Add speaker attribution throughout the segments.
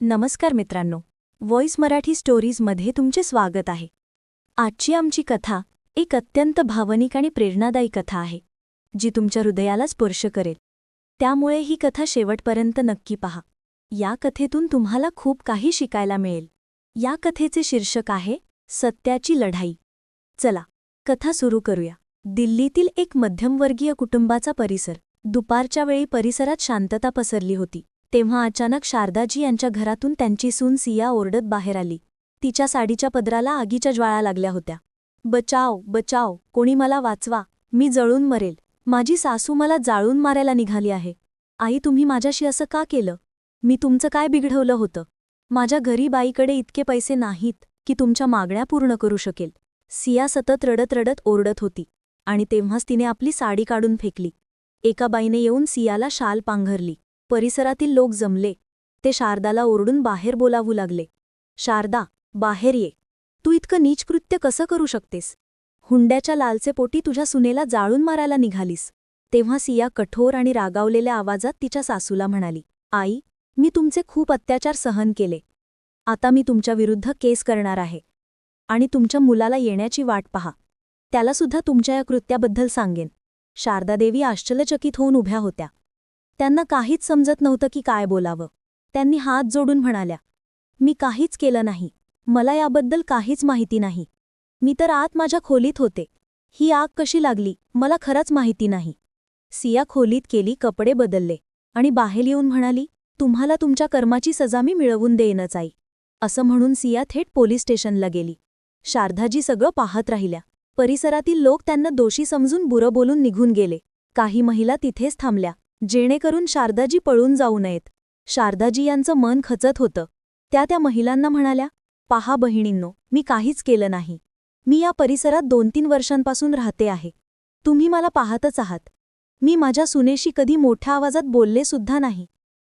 Speaker 1: नमस्कार मित्रांनो. व्हॉइस मराठी स्टोरीजमध्ये तुमचे स्वागत आहे. आजची आमची कथा एक अत्यंत भावनिक आणि प्रेरणादायी कथा आहे जी तुमच्या हृदयाला स्पर्श करेल. त्यामुळे ही कथा शेवटपर्यंत नक्की पहा. या कथेतून तुम्हाला खूप काही शिकायला मिळेल. या कथेचे शीर्षक आहे सत्याची लढाई. चला कथा सुरू करूया. दिल्लीतील एक मध्यमवर्गीय कुटुंबाचा परिसर दुपारच्या वेळी परिसरात शांतता पसरली होती. तेव्हा अचानक शारदाजी यांच्या घरातून त्यांची सून सिया ओरडत बाहेर आली. तिच्या साडीच्या पदराला आगीच्या ज्वाळा लागल्या होत्या. बचाव बचाव कोणी मला वाचवा मी जळून मरेल. माझी सासू मला जाळून मारायला निघाली आहे. आई तुम्ही माझ्याशी असं का केलं? मी तुमचं काय बिघडवलं होतं? माझ्या घरी बाईकडे इतके पैसे नाहीत की तुमच्या मागण्या पूर्ण करू शकेल. सिया सतत रडत रडत ओरडत होती आणि तेव्हाच तिने आपली साडी काढून फेकली. एका बाईने येऊन सियाला शाल पांघरली. परिसरातील लोक जमले. ते शारदाला ओरडून बाहेर बोलावू लागले. शारदा बाहेर ये. तू इतकं नीच कृत्य कसं करू शकतेस? हुंड्याच्या लालचे पोटी तुझ्या सुनेला जाळून मारायला निघालीस. तेव्हा सिया कठोर आणि रागावलेल्या आवाजात तिच्या सासूला म्हणाली आई मी तुमचे खूप अत्याचार सहन केले. आता मी तुमच्या विरुद्ध केस करणार आहे. आणि तुमच्या मुलाला येण्याची वाट पहा. त्यालासुद्धा तुमच्या या कृत्याबद्दल सांगेन. शारदादेवी आश्चर्यचकित होऊन उभ्या होत्या. त्यांना काहीच समजत नव्हतं की काय बोलावं. त्यांनी हात जोडून म्हणाल्या मी काहीच केलं नाही. मला याबद्दल काहीच माहिती नाही. मी तर आत माझ्या खोलीत होते. ही आग कशी लागली मला खरंच माहिती नाही. सिया खोलीत केली कपडे बदलले आणि बाहेर येऊन म्हणाली तुम्हाला तुमच्या कर्माची सजा मी मिळवून देईनच आई. असं म्हणून सिया थेट पोलीस स्टेशनला गेली. शारदाजी सगळं पाहत राहिल्या. परिसरातील लोक त्यांना दोषी समजून बुरं बोलून निघून गेले. काही महिला तिथेच थांबल्या. जेणेकरून शारदाजी पळून जाऊ नयेत. शारदाजी यांचं मन खचत होतं. त्या त्या महिलांना म्हणाल्या पहा बहिणींनो मी काहीच केलं नाही. मी या परिसरात दोन तीन वर्षांपासून राहते आहे. तुम्ही मला पाहतच आहात. मी माझ्या सुनेशी कधी मोठ्या आवाजात बोलले सुद्धा नाही.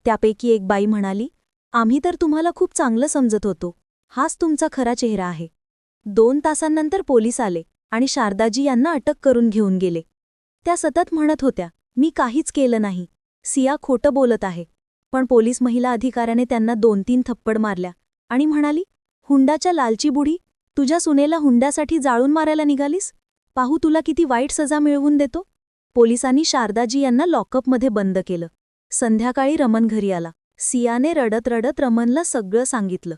Speaker 1: त्यापैकी एक बाई म्हणाली आम्ही तर तुम्हाला खूप चांगलं समजत होतो. हाच तुमचा खरा चेहरा आहे. दोन तासांनंतर पोलीस आले आणि शारदाजी यांना अटक करून घेऊन गेले. त्या सतत म्हणत होत्या मी काहीच केलं नाही. सिया खोटं बोलत आहे. पण पोलीस महिला अधिकाऱ्याने त्यांना दोन तीन थप्पड मारल्या आणि म्हणाली हुंडाच्या लालची बुढी तुझ्या सुनेला हुंड्यासाठी जाळून मारायला निघालीस? पाहू तुला किती वाईट सजा मिळवून देतो. पोलिसांनी शारदाजी यांना लॉकअपमध्ये बंद केलं. संध्याकाळी रमन घरी आला. सियाने रडत रडत रमनला सगळं सांगितलं.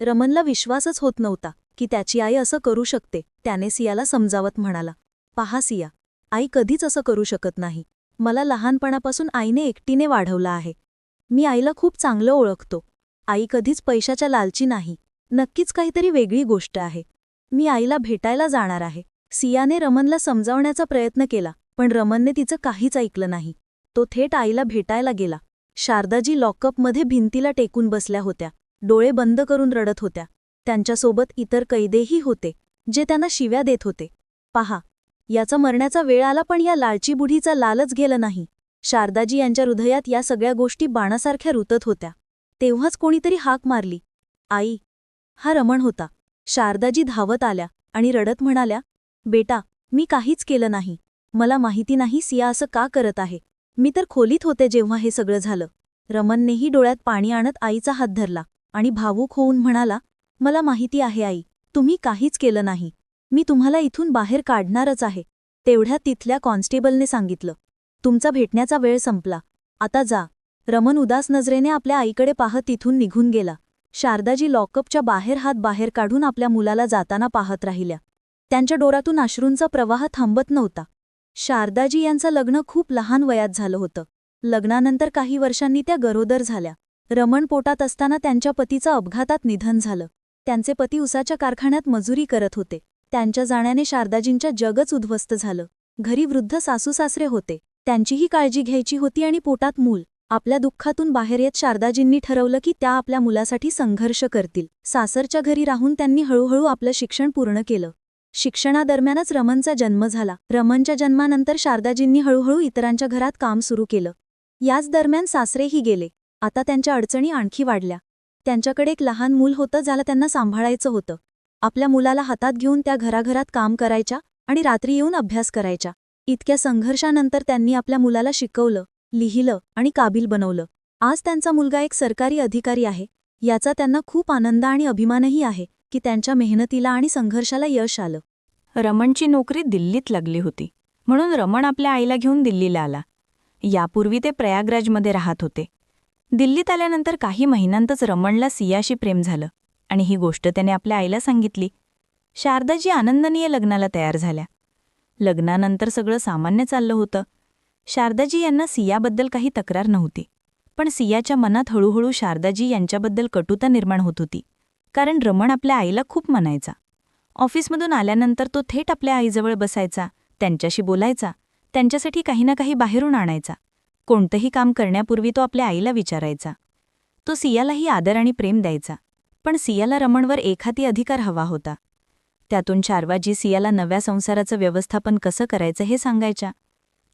Speaker 1: रमनला विश्वासच होत नव्हता की त्याची आई असं करू शकते त्याने सियाला समजावत म्हणाला. पहा सिया आई कधीच असं करू शकत नाही. मला लहानपणापासून आईने एकटीने वाढवलं आहे. मी आईला खूप चांगलं ओळखतो. आई कधीच पैशाच्या लालची नाही. नक्कीच काहीतरी वेगळी गोष्ट आहे. मी आईला भेटायला जाणार आहे. सियाने रमनला समजावण्याचा प्रयत्न केला पण रमनने तिचं काहीच ऐकलं नाही. तो थेट आईला भेटायला गेला. शारदाजी लॉकअपमध्ये भिंतीला टेकून बसल्या होत्या. डोळे बंद करून रडत होत्या. त्यांच्यासोबत इतर कैदेही होते जे त्यांना शिव्या देत होते. पहा याचा मरण्याचा वेळ आला पण या लालची बुढीचा लालच गेलं नाही. शारदाजी यांच्या हृदयात या सगळ्या गोष्टी बाणासारख्या रुतत होत्या. तेव्हाच कोणीतरी हाक मारली. आई हा रमण होता शारदाजी धावत आल्या आणि रडत म्हणाल्या बेटा मी काहीच केलं नाही. मला माहिती नाही सिया असं का करत आहे. मी तर खोलीत होते जेव्हा हे सगळं झालं रमननेही डोळ्यात पाणी आणत आईचा हात धरला आणि भावूक होऊन म्हणाला मला माहिती आहे आई तुम्ही काहीच केलं नाही. मी तुम्हाला इथून बाहेर काढणारच आहे तेवढ्यात तिथल्या कॉन्स्टेबलने सांगितलं. तुमचा भेटण्याचा वेळ संपला. आता जा. रमन उदास नजरेने आपल्या आईकडे पाहत तिथून निघून गेला. शारदाजी लॉकअपच्या बाहेर हात बाहेर काढून आपल्या मुलाला जाताना पाहत राहिल्या. त्यांच्या डोरातून अश्रूंचा प्रवाह थांबत नव्हता. शारदाजी यांचं लग्न खूप लहान वयात झालं होतं. लग्नानंतर काही वर्षांनी त्या गरोदर झाल्या. रमण पोटात असताना त्यांच्या पतीचं अपघातात निधन झालं. त्यांचे पती उसाच्या कारखान्यात मजुरी करत होते. त्यांच्या जाण्याने शारदाजींच्या जगच उद्ध्वस्त झालं. घरी वृद्ध सासूसासरे होते. त्यांचीही काळजी घ्यायची होती आणि पोटात मूल. आपल्या दुःखातून बाहेर येत शारदाजींनी ठरवलं की त्या आपल्या मुलासाठी संघर्ष करतील. सासरच्या घरी राहून त्यांनी हळूहळू आपलं शिक्षण पूर्ण केलं. शिक्षणादरम्यानच रमनचा जन्म झाला. रमनच्या जन्मानंतर शारदाजींनी हळूहळू इतरांच्या घरात काम सुरू केलं. याच दरम्यान सासरेही गेले. आता त्यांच्या अडचणी आणखी वाढल्या. त्यांच्याकडे एक लहान मूल होतं ज्याला त्यांना सांभाळायचं होतं. आपल्या मुलाला हातात घेऊन त्या घराघरात काम करायच्या आणि रात्री येऊन अभ्यास करायच्या. इतक्या संघर्षानंतर त्यांनी आपल्या मुलाला शिकवलं लिहिलं आणि काबिल बनवलं. आज त्यांचा मुलगा एक सरकारी अधिकारी आहे. याचा त्यांना खूप आनंद आणि अभिमानही आहे की त्यांच्या मेहनतीला आणि संघर्षाला यश आलं.
Speaker 2: रमणची नोकरी दिल्लीत लागली होती. म्हणून रमण आपल्या आईला घेऊन दिल्लीला आला. यापूर्वी ते प्रयागराजमध्ये राहत होते. दिल्लीत आल्यानंतर काही महिन्यांतच रमणला सियाशी प्रेम झालं. आणि ही गोष्ट त्याने आपल्या आईला सांगितली. शारदाजी आनंदनीय लग्नाला तयार झाल्या. लग्नानंतर सगळं सामान्य चाललं होतं. शारदाजी यांना सियाबद्दल काही तक्रार नव्हती. पण सियाच्या मनात हळूहळू शारदाजी यांच्याबद्दल कटुता निर्माण होत होती. कारण रमण आपल्या आईला खूप म्हणायचा ऑफिसमधून आल्यानंतर तो थेट आपल्या आईजवळ बसायचा त्यांच्याशी बोलायचा त्यांच्यासाठी काही ना काही बाहेरून आणायचा. कोणतंही काम करण्यापूर्वी तो आपल्या आईला विचारायचा. तो सियालाही आदर आणि प्रेम द्यायचा. पण सियाला रमणवर एखादी अधिकार हवा होता. त्यातून चारवाजी सियाला नव्या संसाराचं व्यवस्थापन कसं करायचं हे सांगायच्या.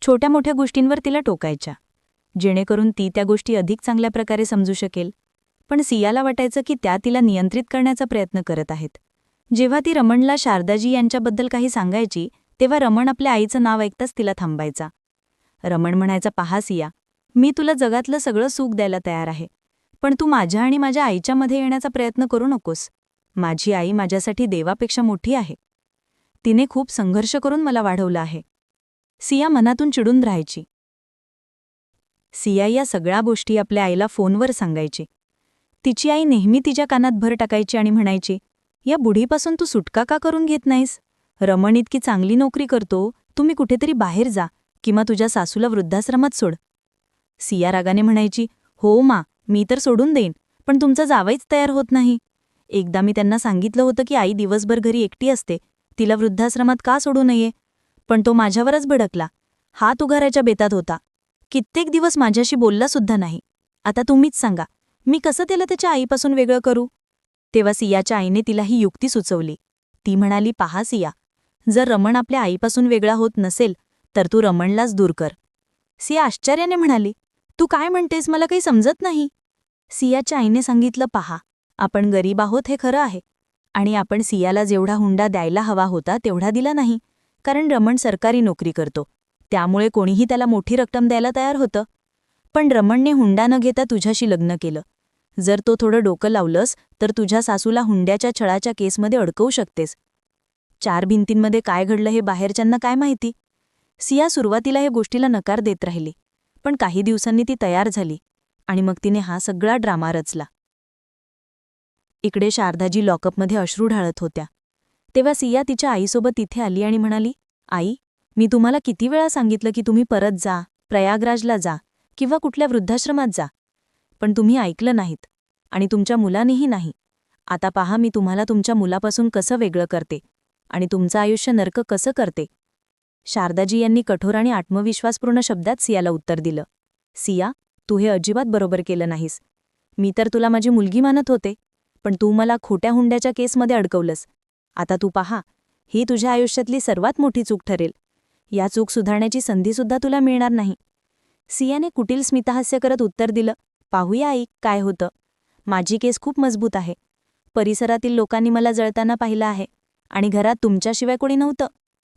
Speaker 2: छोट्या मोठ्या गोष्टींवर तिला टोकायच्या. जेणेकरून ती त्या गोष्टी अधिक चांगल्या प्रकारे समजू शकेल. पण सियाला वाटायचं की त्या तिला नियंत्रित करण्याचा प्रयत्न करत आहेत. जेव्हा ती रमणला शारदाजी यांच्याबद्दल काही सांगायची तेव्हा रमण आपल्या आईचं नाव ऐकताच तिला थांबायचा. रमण म्हणायचा पहा सिया मी तुला जगातलं सगळं सुख द्यायला तयार आहे. पण तू माझ्या आणि माझ्या आईच्या मध्ये येण्याचा प्रयत्न करू नकोस. माझी आई माझ्यासाठी देवापेक्षा मोठी आहे. तिने खूप संघर्ष करून मला वाढवलं आहे. सिया मनातून चिडून राहायची. सिया या सगळ्या गोष्टी आपल्या आईला फोनवर सांगायची. तिची आई नेहमी तिच्या कानात भर टाकायची आणि म्हणायची या बुढीपासून तू सुटका का करून घेत नाहीस? रमण इतकी चांगली नोकरी करतो तुम्ही कुठेतरी बाहेर जा किंवा तुझ्या सासूला वृद्धाश्रमात सोड. सिया रागाने म्हणायची हो मा मी तर सोडून देईन पण तुमचा जावाईच तयार होत नाही. एकदा मी त्यांना सांगितलं होतं की आई दिवसभर घरी एकटी असते तिला वृद्धाश्रमात का सोडू नये? पण तो माझ्यावरच भडकला. हात उघाराच्या बेतात होता. कित्येक दिवस माझ्याशी बोलला सुद्धा नाही. आता तुम्हीच सांगा मी कसं त्याला त्याच्या आईपासून वेगळं करू? तेव्हा सियाच्या आईने तिला ही युक्ती सुचवली. ती म्हणाली पहा सिया जर रमण आपल्या आईपासून वेगळा होत नसेल तर तू रमणलाच दूर कर. सिया आश्चर्याने म्हणाली तू काय म्हणतेस मला काही समजत नाही? सियाच्या आईने सांगितलं पहा आपण गरीब आहोत हे खरं आहे. आणि आपण सियाला जेवढा हुंडा द्यायला हवा होता तेवढा दिला नाही कारण रमण सरकारी नोकरी करतो. त्यामुळे कोणीही त्याला मोठी रक्कम द्यायला तयार होतं. पण रमणने हुंडा न घेता तुझ्याशी लग्न केलं. जर तो थोडं डोकं लावलंस तर तुझ्या सासूला हुंड्याच्या छळाच्या केसमध्ये अडकवू शकतेस. चार भिंतींमध्ये काय घडलं हे बाहेरच्यांना काय माहिती? सिया सुरुवातीला हे गोष्टीला नकार देत राहिली. पण काही दिवसांनी ती तयार झाली आणि मग तिने हा सगळा ड्रामा रचला. इकडे शारदाजी लॉकअपमध्ये अश्रू ढाळत होत्या. तेव्हा सिया तिच्या आईसोबत तिथे आली आणि म्हणाली आई मी तुम्हाला किती वेळा सांगितलं की तुम्ही परत जा प्रयागराजला जा किंवा कुठल्या वृद्धाश्रमात जा. पण तुम्ही ऐकलं नाहीत आणि तुमच्या मुलानेही नाही. आता पहा मी तुम्हाला तुमच्या मुलापासून कसं वेगळं करते आणि तुमचं आयुष्य नरक कसं करते. शारदाजी यांनी कठोर आणि आत्मविश्वासपूर्ण शब्दात सियाला उत्तर दिलं. सिया तू हे अजिबात बरोबर केलं नाहीस. मी तर तुला माझी मुलगी मानत होते पण तू मला खोट्या हुंड्याच्या केसमध्ये अडकवलंस. आता तू पहा ही तुझ्या आयुष्यातली सर्वात मोठी चूक ठरेल. या चूक सुधारण्याची संधीसुद्धा तुला मिळणार नाही. सियाने कुटील स्मितहास्य करत उत्तर दिलं पाहूया आई काय होतं. माझी केस खूप मजबूत आहे. परिसरातील लोकांनी मला जळताना पाहिलं आहे आणि घरात तुमच्याशिवाय कोणी नव्हतं.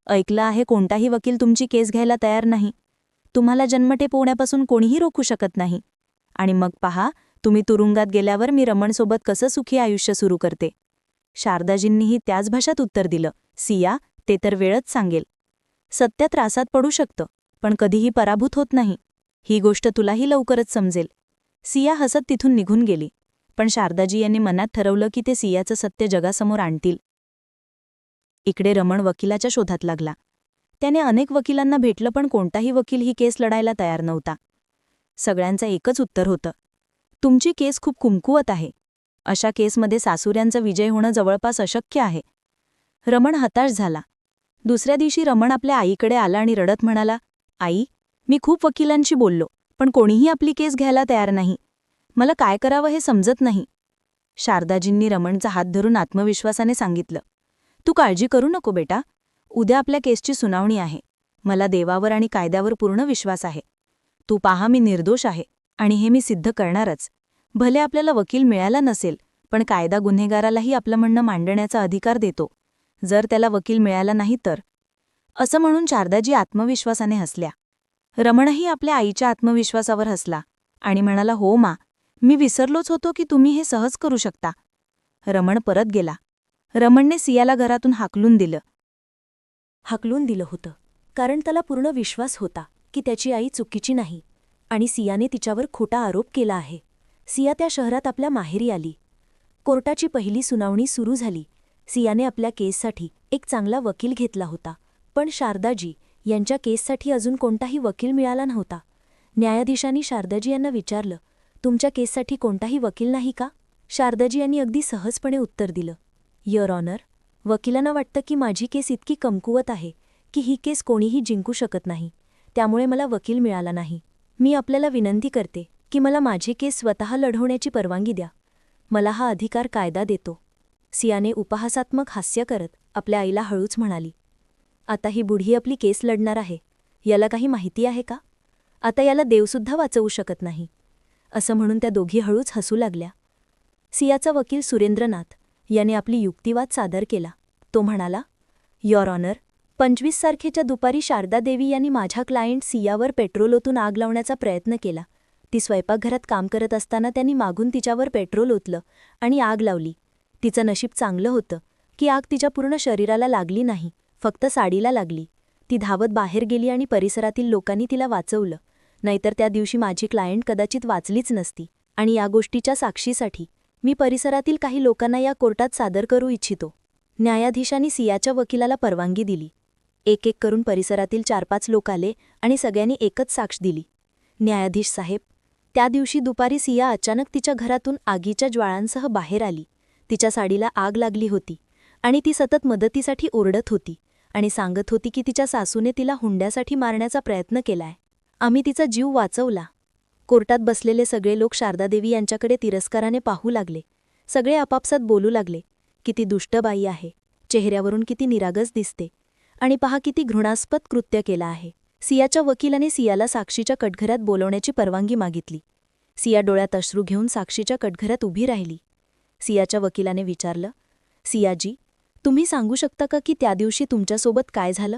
Speaker 2: ऐकलं आहे कोणताही वकील तुमची केस घ्यायला तयार नाही. तुम्हाला जन्मठेप होण्यापासून कोणीही रोखू शकत नाही. आणि मग पहा तुम्ही तुरुंगात गेल्यावर मी रमणसोबत कसं सुखी आयुष्य सुरू करते? शारदाजींनीही त्याच भाषात उत्तर दिलं. सिया ते तर वेळच सांगेल. सत्य त्रासात पडू शकतं पण कधीही पराभूत होत नाही. ही गोष्ट तुलाही लवकरच समजेल. सिया हसत तिथून निघून गेली. पण शारदाजी यांनी मनात ठरवलं की ते सियाचं सत्य जगासमोर आणतील. इकडे रमण वकिलाच्या शोधात लागला. त्याने अनेक वकिलांना भेटलं पण कोणताही वकील ही केस लढायला तयार नव्हता. सगळ्यांचं एकच उत्तर होतं. तुमची केस खूप कुमकुवत आहे. अशा केसमध्ये सासुऱ्यांचा विजय होणं जवळपास अशक्य आहे. रमण हताश झाला. दुसऱ्या दिवशी रमण आपल्या आईकडे आला आणि रडत म्हणाला आई मी खूप वकिलांशी बोललो पण कोणीही आपली केस घ्यायला तयार नाही. मला काय करावं हे समजत नाही. शारदाजींनी रमणचा हात धरून आत्मविश्वासाने सांगितलं. तू काळजी करू नको बेटा. उद्या आपल्या केसची सुनावणी आहे. मला देवावर आणि कायद्यावर पूर्ण विश्वास आहे. तू पाहा मी निर्दोष आहे आणि हे मी सिद्ध करणारच. भले आपल्याला वकील मिळाला नसेल पण कायदा गुन्हेगारालाही आपलं म्हणणं मांडण्याचा अधिकार देतो. जर त्याला वकील मिळाला नाही तर. असं म्हणून शारदाजी आत्मविश्वासाने हसल्या. रमणही आपल्या आईच्या आत्मविश्वासावर हसला आणि म्हणाला हो मा मी विसरलोच होतो की तुम्ही हे सहज करू शकता. रमण परत गेला. रमणने सियाला घरातून हाकलून दिलं.
Speaker 1: हाकलून दिलं होतं. कारण त्याला पूर्ण विश्वास होता की त्याची आई चुकीची नाही आणि सियाने तिच्यावर खोटा आरोप केला आहे. सिया त्या शहरात आपल्या माहेरी आली. कोर्टाची पहिली सुनावणी सुरू झाली. सियाने आपल्या केससाठी एक चांगला वकील घेतला होता. पण शारदाजी यांच्या केससाठी अजून कोणताही वकील मिळाला नव्हता. न्यायाधीशांनी शारदाजी यांना विचारलं तुमच्या केससाठी कोणताही वकील नाही का? शारदाजी यांनी अगदी सहजपणे उत्तर दिलं. यर ऑनर वकिलांना वाटतं की माझी केस इतकी कमकुवत आहे की ही केस कोणीही जिंकू शकत नाही. त्यामुळे मला वकील मिळाला नाही. मी आपल्याला विनंती करते की मला माझी केस स्वतः लढवण्याची परवानगी द्या. मला हा अधिकार कायदा देतो. सियाने उपहासात्मक हास्य करत आपल्या आईला हळूच म्हणाली. आता ही बुढी आपली केस लढणार आहे. याला काही माहिती आहे का? आता याला देवसुद्धा वाचवू शकत नाही. असं म्हणून त्या दोघी हळूच हसू लागल्या. सियाचा वकील सुरेंद्रनाथ याने आपली युक्तिवाद सादर केला. तो म्हणाला युअर ऑनर पंचवीस तारखेच्या दुपारी शारदा देवी यांनी माझ्या क्लायंट सियावर पेट्रोल ओतून आग लावण्याचा प्रयत्न केला. ती स्वयंपाकघरात काम करत असताना त्यांनी मागून तिच्यावर पेट्रोल ओतलं आणि आग लावली. तिचं नशीब चांगलं होतं की आग तिच्या पूर्ण शरीराला लागली नाही फक्त साडीला लागली. ती धावत बाहेर गेली आणि परिसरातील लोकांनी तिला वाचवलं. नाहीतर त्या दिवशी माझी क्लायंट कदाचित वाचलीच नसती आणि या गोष्टीच्या साक्षीसाठी मी परिसरातील काही लोकांना या कोर्टात सादर करू इच्छितो. न्यायाधीशांनी सियाच्या वकिलाला परवानगी दिली. एक एक करून परिसरातील चार पाच लोक आले आणि सगळ्यांनी एकच साक्ष दिली. न्यायाधीश साहेब त्या दिवशी दुपारी सिया अचानक तिच्या घरातून आगीच्या ज्वाळांसह बाहेर आली. तिच्या साडीला आग लागली होती आणि ती सतत मदतीसाठी ओरडत होती आणि सांगत होती की तिच्या सासूने तिला हुंड्यासाठी मारण्याचा प्रयत्न केलाय. आम्ही तिचा जीव वाचवला. कोर्टात बसलेले सगळे लोक शारदादेवी यांच्याकडे तिरस्काराने पाहू लागले. सगळे आपापसात बोलू लागले. किती दुष्ट बाई आहे. चेहऱ्यावरून किती निरागस दिसते. आणि पहा किती घृणास्पद कृत्य केलं आहे. सियाच्या वकिलाने सियाला साक्षीच्या कटघऱ्यात बोलवण्याची परवानगी मागितली. सिया डोळ्यात अश्रू घेऊन साक्षीच्या कटघरात उभी राहिली. सियाच्या वकिलाने विचारलं सियाजी तुम्ही सांगू शकता का की त्या दिवशी तुमच्यासोबत काय झालं?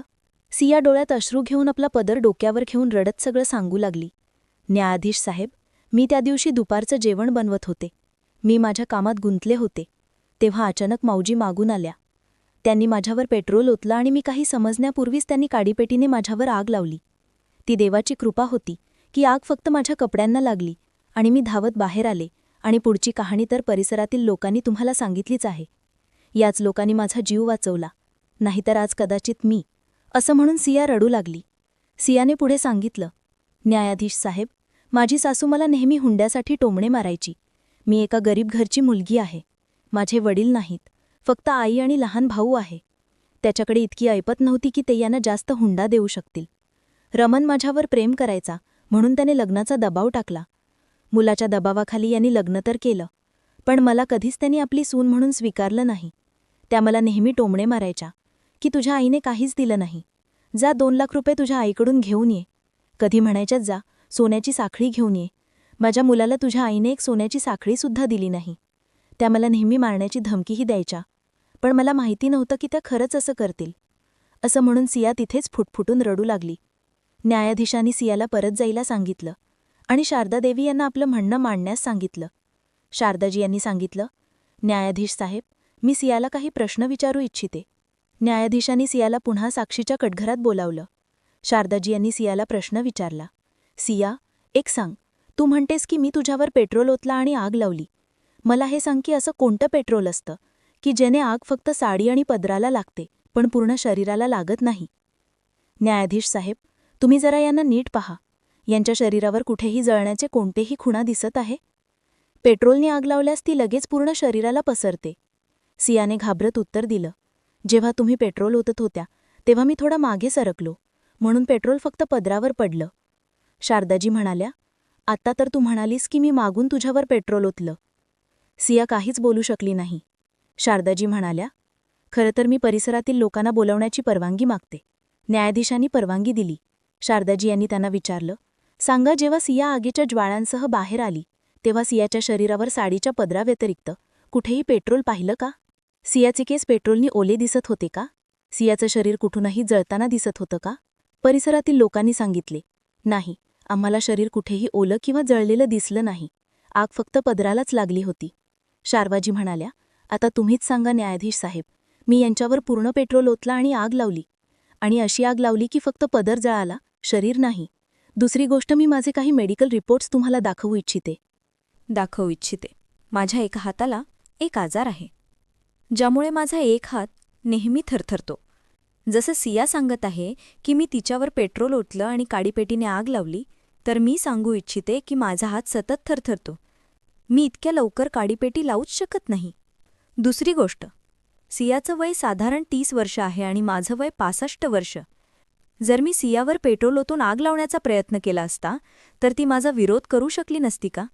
Speaker 1: सिया डोळ्यात अश्रू घेऊन आपला पदर डोक्यावर घेऊन रडत सगळं सांगू लागली. न्यायाधीश साहेब मी त्या दिवशी दुपारचं जेवण बनवत होते. मी माझ्या कामात गुंतले होते. तेव्हा अचानक माऊजी मागून आल्या. त्यांनी माझ्यावर पेट्रोल ओतलं आणि मी काही समजण्यापूर्वीच त्यांनी काडीपेटीने माझ्यावर आग लावली. ती देवाची कृपा होती की आग फक्त माझ्या कपड्यांना लागली आणि मी धावत बाहेर आले आणि पुढची कहाणी तर परिसरातील लोकांनी तुम्हाला सांगितलीच आहे. याच लोकांनी माझा जीव वाचवला. नाहीतर आज कदाचित मी असं म्हणून सिया रडू लागली. सियाने पुढे सांगितलं न्यायाधीश साहेब माझी सासू मला नेहमी हुंड्यासाठी टोमणे मारायची. मी एका गरीब घरची मुलगी आहे. माझे वडील नाहीत. फक्त आई आणि लहान भाऊ आहे. त्याच्याकडे इतकी ऐपत नव्हती की ते यांना जास्त हुंडा देऊ शकतील. रमन माझ्यावर प्रेम करायचा म्हणून त्याने लग्नाचा दबाव टाकला. मुलाच्या दबावाखाली यांनी लग्न तर केलं पण मला कधीच त्यांनी आपली सून म्हणून स्वीकारलं नाही. त्या मला नेहमी टोमणे मारायच्या की तुझ्या आईने काहीच दिलं नाही. जा दोन लाख रुपये तुझ्या आईकडून घेऊन ये. कधी म्हणायच्याच जा सोन्याची साखळी घेऊन ये. माझ्या मुलाला तुझ्या आईने एक सोन्याची साखळीसुद्धा दिली नाही. त्या मला नेहमी मारण्याची धमकीही द्यायच्या. पण मला माहिती नव्हतं की त्या खरंच असं करतील. असं म्हणून सिया तिथेच फुटफुटून रडू लागली. न्यायाधीशांनी सियाला परत जायला सांगितलं आणि शारदा देवी यांना आपलं म्हणणं मांडण्यास सांगितलं. शारदाजी यांनी सांगितलं न्यायाधीश साहेब मी सियाला काही प्रश्न विचारू इच्छिते. न्यायाधीशांनी सियाला पुन्हा साक्षीच्या कटघरात बोलावलं. शारदाजी यांनी सियाला प्रश्न विचारला. सिया एक सांग. तू म्हणतेस की मी तुझ्यावर पेट्रोल ओतला आणि आग लावली. मला हे सांग की असं कोणतं पेट्रोल असतं? की जेने आग फक्त साडी आणि पदराला लागते पण पूर्ण शरीराला लागत नाही? न्यायाधीश साहेब तुम्ही जरा यांना नीट पहा. यांच्या शरीरावर कुठेही जळण्याचे कोणतेही खुणा दिसत आहे? पेट्रोलने आग लावल्यास ती लगेच पूर्ण शरीराला पसरते. सियाने घाबरत उत्तर दिलं. जेव्हा तुम्ही पेट्रोल ओतत होत्या तेव्हा मी थोडा मागे सरकलो. म्हणून पेट्रोल फक्त पदरावर पडलं. शारदाजी म्हणाल्या आत्ता तर तू म्हणालीस की मी मागून तुझ्यावर पेट्रोल ओतलं. सिया काहीच बोलू शकली नाही. शारदाजी म्हणाल्या खरं तर मी परिसरातील लोकांना बोलवण्याची परवानगी मागते. न्यायाधीशांनी परवानगी दिली. शारदाजी यांनी त्यांना विचारलं सांगा जेव्हा सिया आगीच्या ज्वाळांसह बाहेर आली तेव्हा सियाच्या शरीरावर साडीच्या पदराव्यतिरिक्त कुठेही पेट्रोल पाहिलं का? सियाचे केस पेट्रोलनी ओले दिसत होते का? सियाचं शरीर कुठूनही जळताना दिसत होतं का? परिसरातील लोकांनी सांगितले नाही. आम्हाला शरीर कुठेही ओलं किंवा जळलेलं दिसलं नाही.
Speaker 3: आग फक्त पदरालाच लागली होती. शारवाजी म्हणाल्या आता तुम्हीच सांगा न्यायाधीश साहेब मी यांच्यावर पूर्ण पेट्रोल ओतला आणि आग लावली. आणि अशी आग लावली की फक्त पदर जळाला शरीर नाही. दुसरी गोष्ट मी माझे काही मेडिकल रिपोर्ट्स तुम्हाला दाखवू इच्छिते.
Speaker 1: दाखवू इच्छिते. माझ्या एका हाताला एक आजार आहे ज्यामुळे माझा एक हात नेहमी थरथरतो. जसं सिया सांगत आहे की मी तिच्यावर पेट्रोल ओतलं आणि काडीपेटीने आग लावली तर मी सांगू इच्छिते की माझा हात सतत थरथरतो. मी इतक्या लवकर काडीपेटी लावूच शकत नाही. दुसरी गोष्ट सियाचं वय साधारण तीस वर्ष आहे आणि माझं वय पासष्ट वर्ष. जर मी सियावर पेट्रोल ओतून आग लावण्याचा प्रयत्न केला असता तर ती माझा विरोध करू शकली नसती का?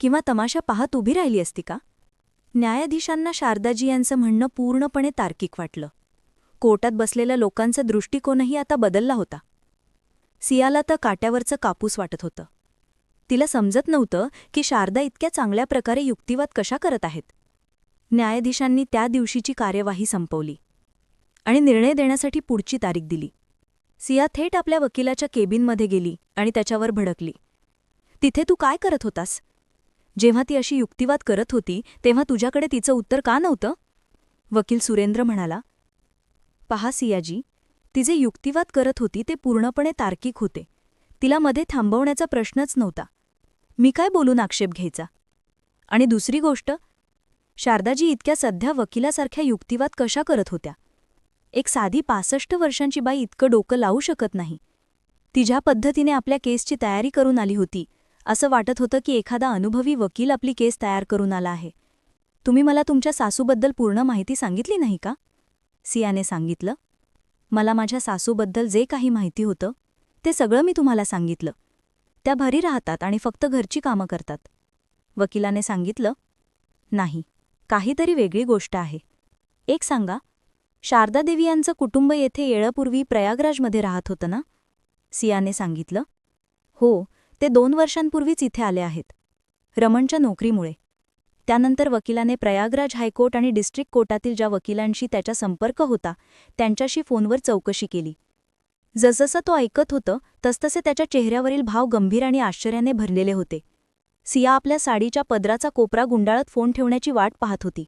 Speaker 1: किंवा तमाशा पाहत उभी राहिली असती का? न्यायाधीशांना शारदाजी यांचं म्हणणं पूर्णपणे तार्किक वाटलं. कोर्टात बसलेल्या लोकांचा दृष्टिकोनही आता बदलला होता. सियाला तर काट्यावरचं कापूस वाटत होतं. तिला समजत नव्हतं की शारदा इतक्या चांगल्या प्रकारे युक्तिवाद कशा करत आहेत. न्यायाधीशांनी त्या दिवशीची कार्यवाही संपवली. आणि निर्णय देण्यासाठी पुढची तारीख दिली. सिया थेट आपल्या वकिलाच्या केबिनमध्ये गेली आणि त्याच्यावर भडकली. तिथे तू काय करत होतास? जेव्हा ती अशी युक्तिवाद करत होती तेव्हा तुझ्याकडे तिचं उत्तर का नव्हतं? वकील सुरेंद्र म्हणाला. पहा सियाजी ती जे युक्तिवाद करत होती ते पूर्णपणे तार्किक होते. तिला मध्ये थांबवण्याचा प्रश्नच नव्हता. मी काय बोलून आक्षेप घ्यायचा? आणि दुसरी गोष्ट शारदाजी इतक्या सध्या वकिलासारख्या युक्तिवाद कशा करत होत्या? एक साधी पासष्ट वर्षांची बाई इतकं डोकं लावू शकत नाही. ती ज्या पद्धतीने आपल्या केसची तयारी करून आली होती असं वाटत होतं की एखादा अनुभवी वकील आपली केस तयार करून आला आहे. तुम्ही मला तुमच्या सासूबद्दल पूर्ण माहिती सांगितली नाही का? सियाने सांगितलं. मला माझ्या सासूबद्दल जे काही माहिती होतं ते सगळं मी तुम्हाला सांगितलं. त्या भरी राहतात आणि फक्त घरची कामं करतात. वकिलाने सांगितलं नाही काहीतरी वेगळी गोष्ट आहे. एक सांगा शारदा देवी यांचं कुटुंब येथे येळपूर्वी प्रयागराजमध्ये राहत होतं ना? सियाने सांगितलं हो ते दोन वर्षांपूर्वीच इथे आले आहेत रमणच्या नोकरीमुळे. त्यानंतर वकिलाने प्रयागराज हायकोर्ट आणि डिस्ट्रिक्ट कोर्टातील ज्या वकिलांशी त्याचा संपर्क होता त्यांच्याशी फोनवर चौकशी केली. जसजसं तो ऐकत होतं तसतसे त्याच्या चेहऱ्यावरील भाव गंभीर आणि आश्चर्याने भरलेले होते. सिया आपल्या साडीच्या पदराचा कोपरा गुंडाळत फोन ठेवण्याची वाट पाहत होती.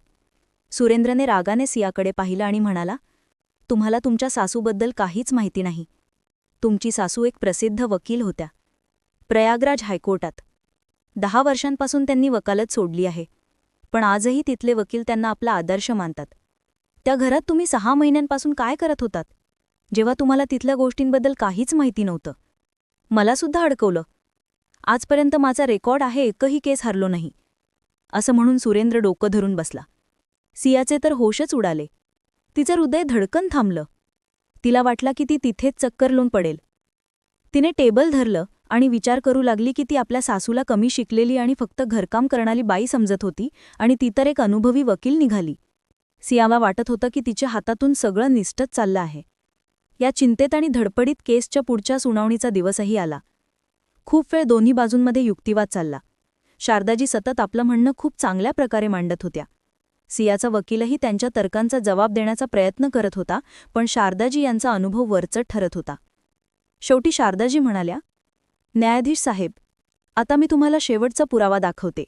Speaker 1: सुरेंद्रने रागाने सियाकडे पाहिलं आणि म्हणाला तुम्हाला तुमच्या सासूबद्दल काहीच माहिती नाही. तुमची सासू एक प्रसिद्ध वकील होत्या. प्रयागराज हायकोर्टात. दहा वर्षांपासून त्यांनी वकालत सोडली आहे. पण आजही तिथले वकील त्यांना आपला आदर्श मानतात. त्या घरात तुम्ही सहा महिन्यांपासून काय करत होतात? जेव्हा तुम्हाला तिथल्या गोष्टींबद्दल काहीच माहिती नव्हतं. मलासुद्धा अडकवलं. आजपर्यंत माझा रेकॉर्ड आहे एकही केस हरलो नाही. असं म्हणून सुरेंद्र डोकं धरून बसला. सियाचे तर होशच उडाले. तिचं हृदय धडकन थांबलं. तिला वाटला की ती तिथेच चक्कर लोन पडेल. तिने टेबल धरलं. आणि विचार करू लागली की ती आपल्या सासूला कमी शिकलेली आणि फक्त घरकाम करणारी बाई समजत होती आणि ती तर एक अनुभवी वकील निघाली. सियाला वाटत होतं की तिच्या हातातून सगळं निष्ठत चाललं आहे. या चिंतेत आणि धडपडीत केसच्या पुढच्या सुनावणीचा दिवसही आला. खूप वेळ दोन्ही बाजूंमध्ये युक्तिवाद चालला. शारदाजी सतत आपलं म्हणणं खूप चांगल्या प्रकारे मांडत होत्या. सियाचा वकीलही त्यांच्या तर्कांचा जबाब देण्याचा प्रयत्न करत होता पण शारदाजी यांचा अनुभव वरचट ठरत होता. शेवटी शारदाजी म्हणाल्या न्यायाधीश साहेब आता मी तुम्हाला शेवटचा पुरावा दाखवते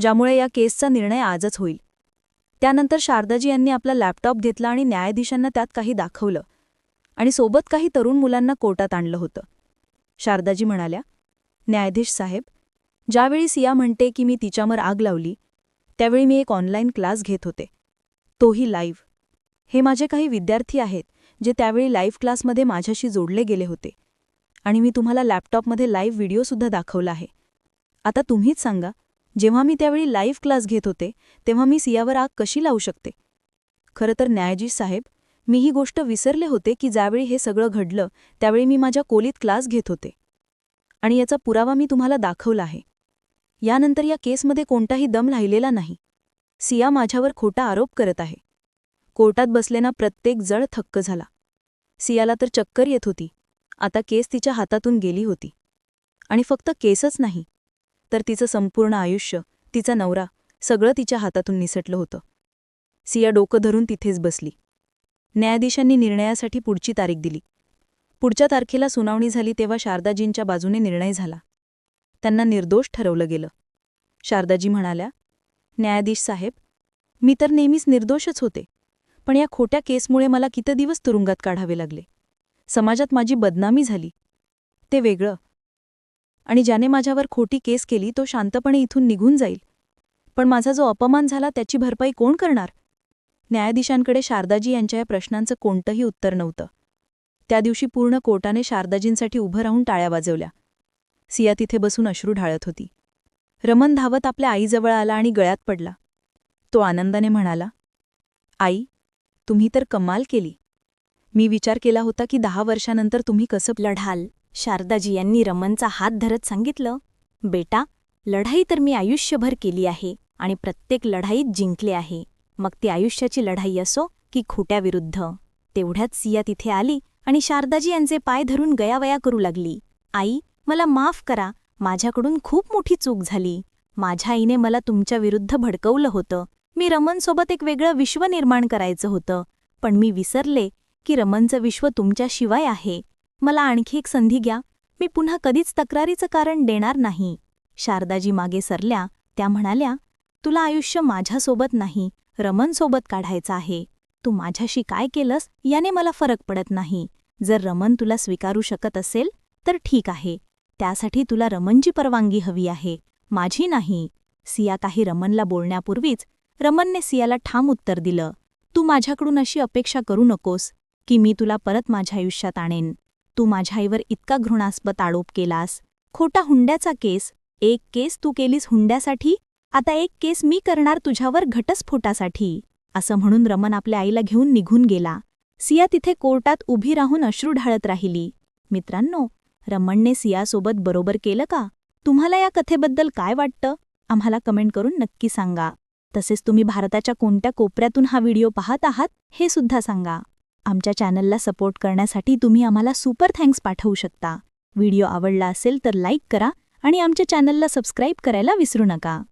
Speaker 1: ज्यामुळे या केसचा निर्णय आजच होईल. त्यानंतर शारदाजी यांनी आपला लॅपटॉप घेतला आणि न्यायाधीशांना त्यात काही दाखवलं आणि सोबत काही तरुण मुलांना कोर्टात आणलं होतं. शारदाजी म्हणाल्या न्यायाधीश साहेब ज्यावेळी सिया म्हणते की मी तिच्यावर आग लावली त्यावेळी मी एक ऑनलाईन क्लास घेत होते. तोही लाईव्ह. हे माझे काही विद्यार्थी आहेत जे त्यावेळी लाईव्ह क्लासमध्ये माझ्याशी जोडले गेले होते. आणि मी तुम्हाला लॅपटॉपमध्ये लाईव्ह व्हिडिओसुद्धा दाखवला आहे. आता तुम्हीच सांगा जेव्हा मी त्यावेळी लाईव्ह क्लास घेत होते तेव्हा मी सियावर आग कशी लावू शकते? खरं तर न्यायाधीश साहेब मी ही गोष्ट विसरले होते की ज्यावेळी हे सगळं घडलं त्यावेळी मी माझ्या कोलीत क्लास घेत होते. आणि याचा पुरावा मी तुम्हाला दाखवला आहे. यानंतर या केसमध्ये कोणताही दम राहिलेला नाही. सिया माझ्यावर खोटा आरोप करत आहे. कोर्टात बसलेना प्रत्येक जळ थक्क झाला. सियाला तर चक्कर येत होती. आता केस तिच्या हातातून गेली होती. आणि फक्त केसच नाही तर तिचं संपूर्ण आयुष्य तिचा नवरा सगळं तिच्या हातातून निसटलं होतं. सिया डोकं धरून तिथेच बसली. न्यायाधीशांनी निर्णयासाठी पुढची तारीख दिली. पुढच्या तारखेला सुनावणी झाली तेव्हा शारदाजींच्या बाजूने निर्णय झाला. त्यांना निर्दोष ठरवलं गेलं.
Speaker 2: शारदाजी म्हणाल्या न्यायाधीश साहेब मी तर नेहमीच निर्दोषच होते पण या खोट्या केसमुळे मला किती दिवस तुरुंगात काढावे लागले. समाजात माझी बदनामी झाली. ते वेगळं. आणि ज्याने माझ्यावर खोटी केस केली तो शांतपणे इथून निघून जाईल. पण माझा जो अपमान झाला त्याची भरपाई कोण करणार? न्यायाधीशांकडे शारदाजी यांच्या या प्रश्नांचं कोणतंही उत्तर नव्हतं. त्या दिवशी पूर्ण कोर्टाने शारदाजींसाठी उभं राहून टाळ्या वाजवल्या. सिया तिथे बसून अश्रू ढाळत होती. रमन धावत आपल्या आईजवळ आला आणि गळ्यात पडला. तो आनंदाने म्हणाला आई तुम्ही तर कमाल केली. मी विचार केला होता की दहा वर्षानंतर तुम्ही कसं
Speaker 1: लढाल? शारदाजी यांनी रमनचा हात धरत सांगितलं बेटा लढाई तर मी आयुष्यभर केली आहे आणि प्रत्येक लढाईत जिंकले आहे. मग ती आयुष्याची लढाई असो की खोट्याविरुद्ध. तेवढ्यात सिया तिथे आली आणि शारदाजी यांचे पाय धरून गयावया करू लागली. आई मला माफ करा माझ्याकडून खूप मोठी चूक झाली. माझ्या आईने मला तुमच्या विरुद्ध भडकवलं होतं. मी रमनसोबत एक वेगळं विश्व निर्माण करायचं होतं. पण मी विसरले की रमनचं विश्व तुमच्याशिवाय आहे. मला आणखी एक संधी घ्या. मी पुन्हा कधीच तक्रारीचं कारण देणार नाही. शारदाजी मागे सरल्या. त्या म्हणाल्या तुला आयुष्य माझ्यासोबत नाही. रमनसोबत काढायचं आहे. तू माझ्याशी काय केलंस याने मला फरक पडत नाही. जर रमन तुला स्वीकारू शकत असेल तर ठीक आहे. त्यासाठी तुला रमनची परवानगी हवी आहे. माझी नाही. सिया काही रमनला बोलण्यापूर्वीच रमनने सियाला ठाम उत्तर दिलं तू माझ्याकडून अशी अपेक्षा करू नकोस. की मी तुला परत माझ्या आयुष्यात आणेन. तू माझ्या आईवर इतका घृणास्पद आरोप केलास. खोटा हुंड्याचा केस. एक केस तू केलीस हुंड्यासाठी? आता एक केस मी करणार तुझ्यावर घटस्फोटासाठी. असं म्हणून रमन आपल्या आईला घेऊन निघून गेला. सिया तिथे कोर्टात उभी राहून अश्रू ढाळत राहिली. मित्रांनो रमणने सियासोबत बरोबर केलं का? तुम्हाला या कथेबद्दल काय वाटतं? आम्हाला कमेंट करून नक्की सांगा. तसेच तुम्ही भारताच्या कोणत्या कोपऱ्यातून हा व्हिडिओ पाहत आहात हे सुद्धा सांगा. आमच्या चॅनलला सपोर्ट करण्यासाठी तुम्ही आम्हाला सुपर थँक्स पाठवू शकता. व्हिडिओ आवडला असेल तर लाईक करा आणि आमच्या चॅनलला सबस्क्राईब करायला विसरू नका.